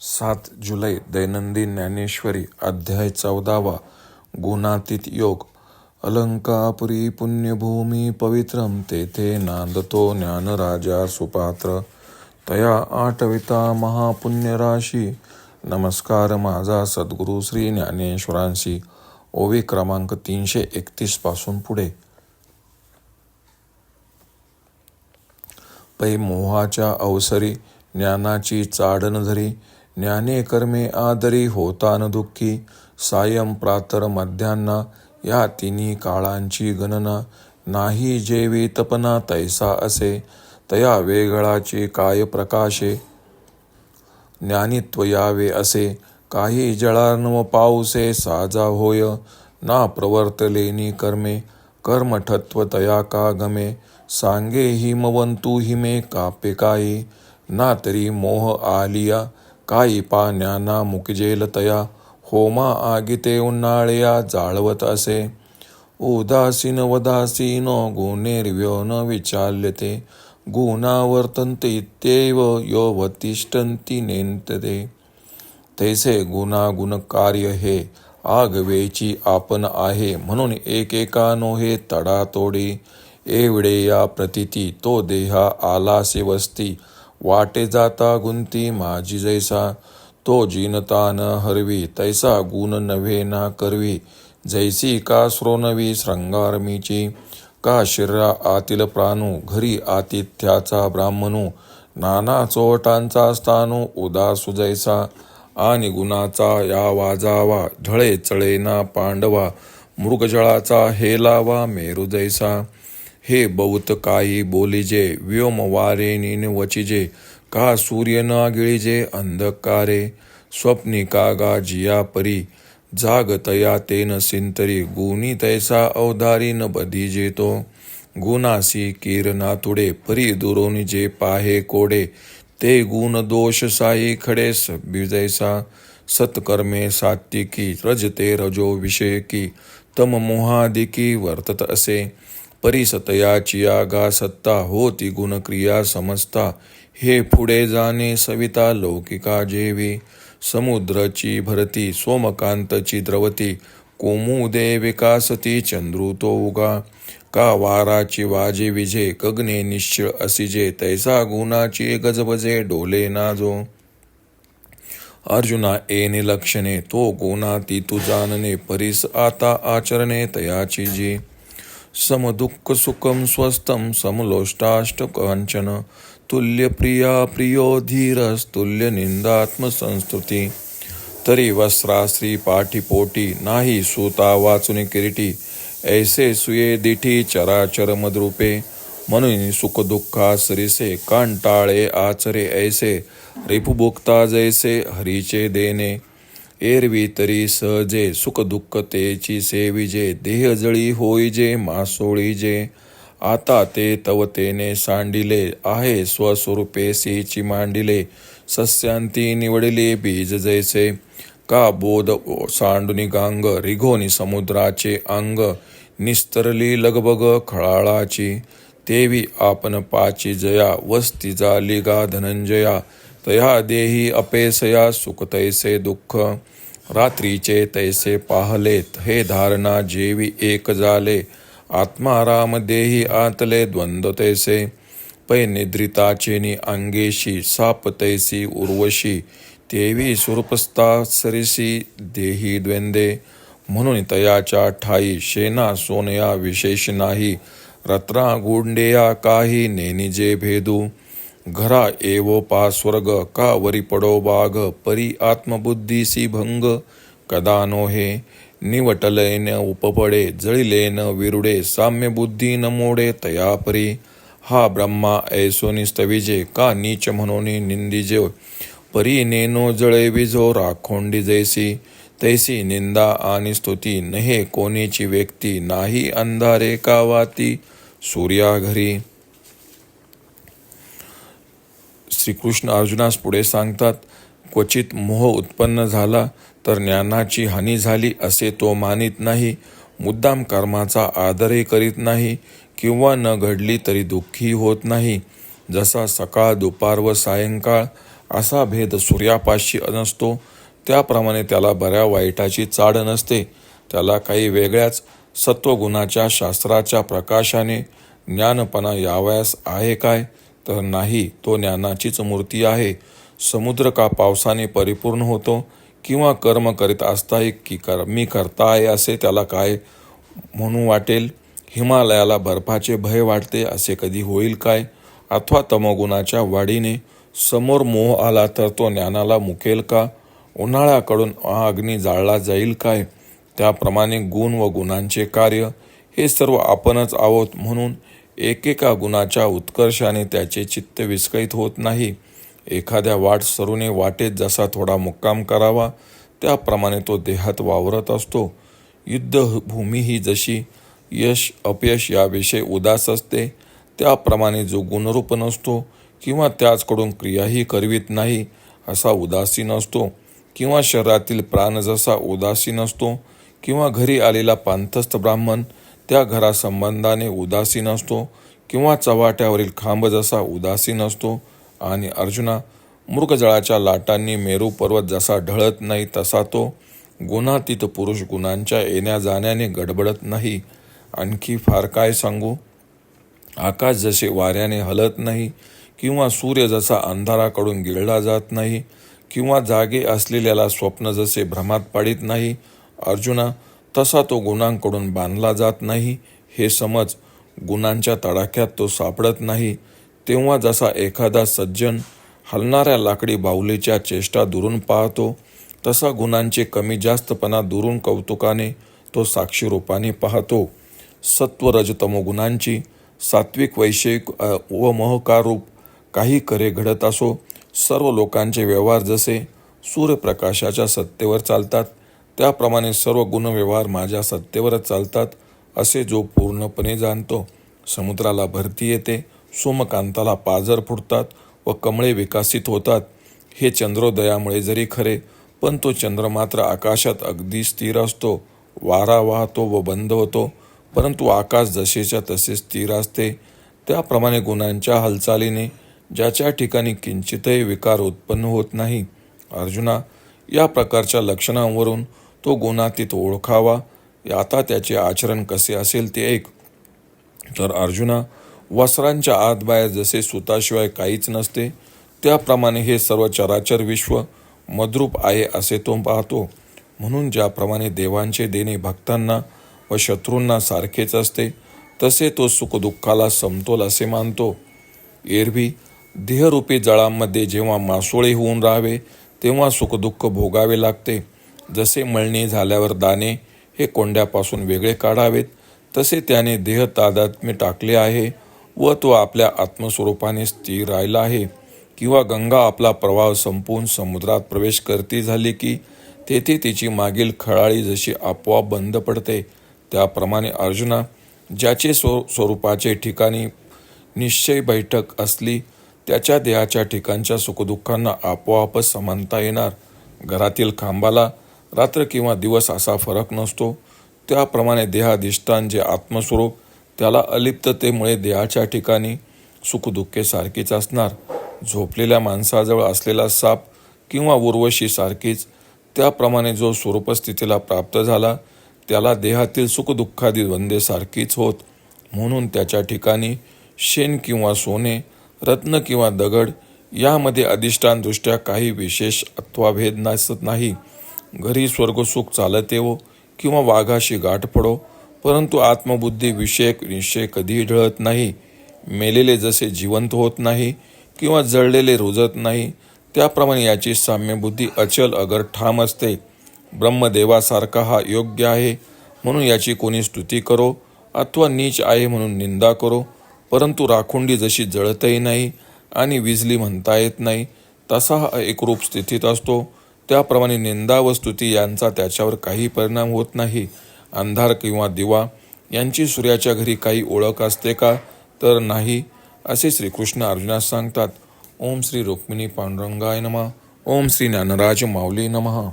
सात जुलै दैनंदिन ज्ञानेश्वरी अध्याय चौदावा गुणातीत योग अलंकापुरी पुण्यभूमी पवित्रम तेथे नांदतो ज्ञानराजा सुपात्र तया आठविता महापुण्यराशी नमस्कार माझा सद्गुरू श्री ज्ञानेश्वरांशी ओवी क्रमांक तीनशे एकतीसपासून पुढे. पै मोहाच्या अवसरी ज्ञानाची चाडण धरी ज्ञाने कर्मे आदरी होतान दुःखी सायं प्रातर मध्यान्ना या तिन्ही काळांची गणना नाही जेवी तपना तैसा असे तया वेगळाचे काय प्रकाशे? ज्ञानित्व यावे असे काही जळार्णव पाऊसे साजा होय ना प्रवर्तलेनी कर्मे कर्मठत्व तया का गमे सांगे हिमवंतू हिमे कापे काही ना तरी मोह आलिया काही पाण्याना मुकजेल तया होमा आगिते उन्हाळया जाळवत असे. उदासीन वदासीन गुणेर्व्यो न विचाल्यते गुणावर्तन्त इत्येव यो वतिष्ठन्ति नेंतते तैसे गुणागुण कार्य हे आगवेची आपण आहे म्हणून एकेकानो हे तडातोडी एवढे या प्रतिती तो देहा आलासे वस्ती वाटे जाता गुंती माझी जैसा तो जिनता न हरवी तैसा गुण नव्हे ना करवी. जैसी का स्रोनवी श्रंगारमीची का शिर्रा आतील प्राणू घरी आतिथ्याचा ब्राह्मणू. नाना चोटांचा स्थानू उदासु जैसा आणि गुणाचा या वाजावा ढळे चळेना पांडवा. मृगजळाचा हेलावा मेरू जैसा. हे बहुत काही बोलिजे व्योम वारे वचिजे का सूर्य ना गिळिजे अंधकारे स्वप्नी कागा जिया परी जागतया तेन सिंतरी गुणी तैसा अवधारी न बधीजे तो गुणासी कीर नातुडे परी दुरोनी जे पाहे कोडे ते गुण दोष साई खडे सभ्युजैसा सत्कर्मे सात्विकी रजते रजो विषयकी तम मोहादिकी वर्तत असे परिसतयाची गा सत्ता होती गुणक्रिया समजता हे पुढे जाणे सविता लौकिका जेवी। समुद्रची भरती सोमकांतची द्रवती। कोमुदे विकासती चंद्रुतो उगा। का वाराची वाजे विजे गगने निश्चळ असिजे तैसा गुणाची गजबजे डोले नाजो। अर्जुना एने लक्षणे तो गुणाती तू जाणणे। परीस आता आचरणे तयाची जी। समदुःख सुखम स्वस्तम समलोष्टाष्ट कंचन तुल्य प्रिया प्रियो धीरस तुल्य निंदात्म संस्तुती तरी वस्त्राश्री पाठीपोटी नाही सुता वाचुनी किरीटी। ऐसे सुये दिठी चराचर मद्रूपे। म्हणून सुख दुःखा सरिसे कांटाळे आचरे ऐसे। रिपुभुक्ता जैसे हरीचे देणे एरवी तरी सहजे सुख दुःख तेची सेविजे देह जळी होईजे मासोळीजे आता ते तवतेने सांडिले आहे स्वस्वरूपे सीची मांडिले. सस्यांती निवडले बीज जैसे. का बोध सांडुनी गांग रिघोनी समुद्राचे अंग. निस्तरली लगबग खळाळाची. तेवी आपण पाची जया वस्ती जाली गा धनंजया. तया देही अपेसया सुख तैसे दुःख रात्रीचे तैसे पाहलेत हे धारणा जेवी एक झाले आत्माराम देही आतले द्वंद्व तैसे पै निद्रिताचेनी अंगेशी साप तैसी उर्वशी तेवी सुरपस्ता सरिसी देही द्वेंदे. म्हणून तयाच्या ठाई शेना सोनया विशेष नाही रत्रा गुंडेया काही नेनिजे भेदू. घरा एवो पा स्वर्ग का वरी पडो बाग परी आत्मबुद्धीसी भंग कदा नोहे निवटलेन उपपडे जळिलेन विरुडे साम्य बुद्धी न मोडे तया परी हा ब्रह्मा ऐसो निस्तविजे का नीच म्हणून निंदिजे परी नेनो जळे विजो राखोंडी जैसी तैसी निंदा आणि स्तुती नहे कोणीची व्यक्ती नाही अंधारे का वाती सूर्या घरी श्रीकृष्ण अर्जुनास पुढे सांगतात क्वचित मोह उत्पन्न झाला तर ज्ञानाची हानी झाली असे तो मानित नाही मुद्दाम कर्माचा आदरही करीत नाही किंवा न घडली तरी दुःखी होत नाही. जसा सकाळ दुपार व सायंकाळ असा भेद सूर्यापाशी नसतो. त्याप्रमाणे त्याला बऱ्या वाईटाची चाड नसते. त्याला काही वेगळ्याच सत्वगुणाच्या शास्त्राच्या प्रकाशाने ज्ञानपणा यावयास आहे काय? तर नाही. तो ज्ञानाचीच मूर्ती आहे. समुद्र का पावसाने परिपूर्ण होतो किंवा कर्म करीत असताही की कर मी करता आहे असे त्याला काय म्हणू वाटेल? हिमालयाला बर्फाचे भय वाटते असे कधी होईल काय? अथवा तमोगुणाच्या वाढीने समोर मोह आला तर तो ज्ञानाला मुकेल का? उन्हाळ्याकडून हा अग्नी जाळला जाईल काय? त्याप्रमाणे गुण व गुणांचे कार्य हे सर्व आपणच आहोत म्हणून एकेका गुणाच्या उत्कर्षाने त्याचे चित्त विस्कळीत होत नाही. एखाद्या वाट सरूने वाटेत जसा थोडा मुक्काम करावा त्याप्रमाणे तो देहात वावरत असतो. युद्धभूमी ही जशी यश अपयश याविषयी उदास असते त्याप्रमाणे जो गुणरूप नसतो किंवा त्याचकडून क्रियाही करवीत नाही असा उदासीन असतो किंवा शरीरातील प्राण जसा उदासीन असतो किंवा घरी आलेला पांथस्थ ब्राह्मण त्या घरासंबंधाने उदासीन असतो किंवा चव्हाट्यावरील खांब जसा उदासीन असतो आणि अर्जुना मृगजळाच्या लाटांनी मेरू पर्वत जसा ढळत नाही तसा तो गुणातीत पुरुष गुणांच्या येण्या जाण्याने गडबडत नाही. आणखी फार काय सांगू? आकाश जसे वाऱ्याने हलत नाही किंवा सूर्य जसा अंधाराकडून गिळला जात नाही किंवा जागे असलेल्याला स्वप्न जसे भ्रमात पाडित नाही. अर्जुना तसा तो गुणांकडून बांधला जात नाही हे समज गुणांच्या तडाख्यात तो सापडत नाही तेव्हा जसा एखादा सज्जन हलणाऱ्या लाकडी बाहुलीच्या चेष्टा दुरून पाहतो तसा गुणांचे कमी जास्तपणा दुरून कौतुकाने तो साक्षीरूपाने पाहतो. सत्व रजतमो गुणांची सात्विक वैषयिक व महकारूप काही करे घडत असो सर्व लोकांचे व्यवहार जसे सूर्यप्रकाशाच्या सत्तेवर चालतात त्याप्रमाणे सर्व गुणव्यवहार माझ्या सत्तेवरच चालतात असे जो पूर्णपणे जाणतो. समुद्राला भरती येते सोमकांताला पाजर फुटतात व कमळे विकसित होतात. हे चंद्रोदयामुळे जरी खरे पण तो चंद्र मात्र आकाशात अगदी स्थिर असतो. वारा वाहतो व बंद होतो परंतु आकाश जसेच्या तसे स्थिर असते. त्याप्रमाणे गुणांच्या हालचालीने ज्याच्या ठिकाणी किंचितही विकार उत्पन्न होत नाही. अर्जुना या प्रकारच्या लक्षणांवरून तो गुणातीत ओळखावा. आता त्याचे आचरण कसे असेल ते ऐक. तर अर्जुना वस्त्रांच्या आत बाहेर जसे सुताशिवाय काहीच नसते त्याप्रमाणे हे सर्व चराचर विश्व मद्रूप आहे असे तो पाहतो. म्हणून ज्याप्रमाणे देवांचे देणे भक्तांना व शत्रूंना सारखेच असते तसे तो सुखदुःखाला समतोल असे मानतो. एरवी देहरूपी जळांमध्ये जेव्हा मासोळे होऊन राहावे तेव्हा सुखदुःख भोगावे लागते. जसे मळणी झाल्यावर दाणे हे कोंड्यापासून वेगळे काढावेत तसे त्याने देह तादात्म्य टाकले आहे व तो आपल्या आत्मस्वरूपाने स्थिर राहिला आहे. किंवा गंगा आपला प्रवाह संपवून समुद्रात प्रवेश करती झाली की तेथे तिची मागील खळाळी जशी आपोआप बंद पडते त्याप्रमाणे अर्जुना ज्याचे स्व स्वरूपाचे ठिकाणी निश्चय बैठक असली त्याच्या देहाच्या ठिकाणच्या सुखदुःखांना आपोआपच समानता येणार. घरातील खांबाला रात्र किंवा दिवस असा फरक नसतो. त्याप्रमाणे देहाधिष्ठान जे आत्मस्वरूप त्याला अलिप्ततेमुळे देहाच्या ठिकाणी सुखदुःखे सारखीच असणार. झोपलेल्या माणसाजवळ असलेला साप किंवा उर्वशी सारखीच त्याप्रमाणे जो स्वरूपस्थितीला प्राप्त झाला त्याला देहातील सुखदुःखादी द्वंद्वे सारखीच होत. म्हणून त्याच्या ठिकाणी शेण किंवा सोने रत्न किंवा दगड यामध्ये अधिष्ठानदृष्ट्या काही विशेष अथवा भेद नसत नाही. घरी स्वर्गसुख चालत येवो किंवा वाघाशी गाठ पडो परंतु आत्मबुद्धी विषयक निश्चय कधीही ढळत नाही. मेलेले जसे जिवंत होत नाही किंवा जळलेले रुजत नाही त्याप्रमाणे याची साम्यबुद्धी अचल अगर ठाम असते. ब्रह्मदेवासारखा हा योग्य आहे म्हणून याची कोणी स्तुती करो अथवा नीच आहे म्हणून निंदा करो परंतु राखुंडी जशी जळतही नाही आणि विजली म्हणता येत नाही तसा हा एकरूप स्थितीत असतो. त्याप्रमाणे निंदा व स्तुती यांचा त्याच्यावर काही परिणाम होत नाही. अंधार किंवा दिवा यांची सूर्याच्या घरी काही ओळख असते का? तर नाही असे श्रीकृष्ण अर्जुनास सांगतात. ओम श्री रुक्मिणी पांडुरंगाय नमः. ओम श्री ज्ञानराज माऊली नमः.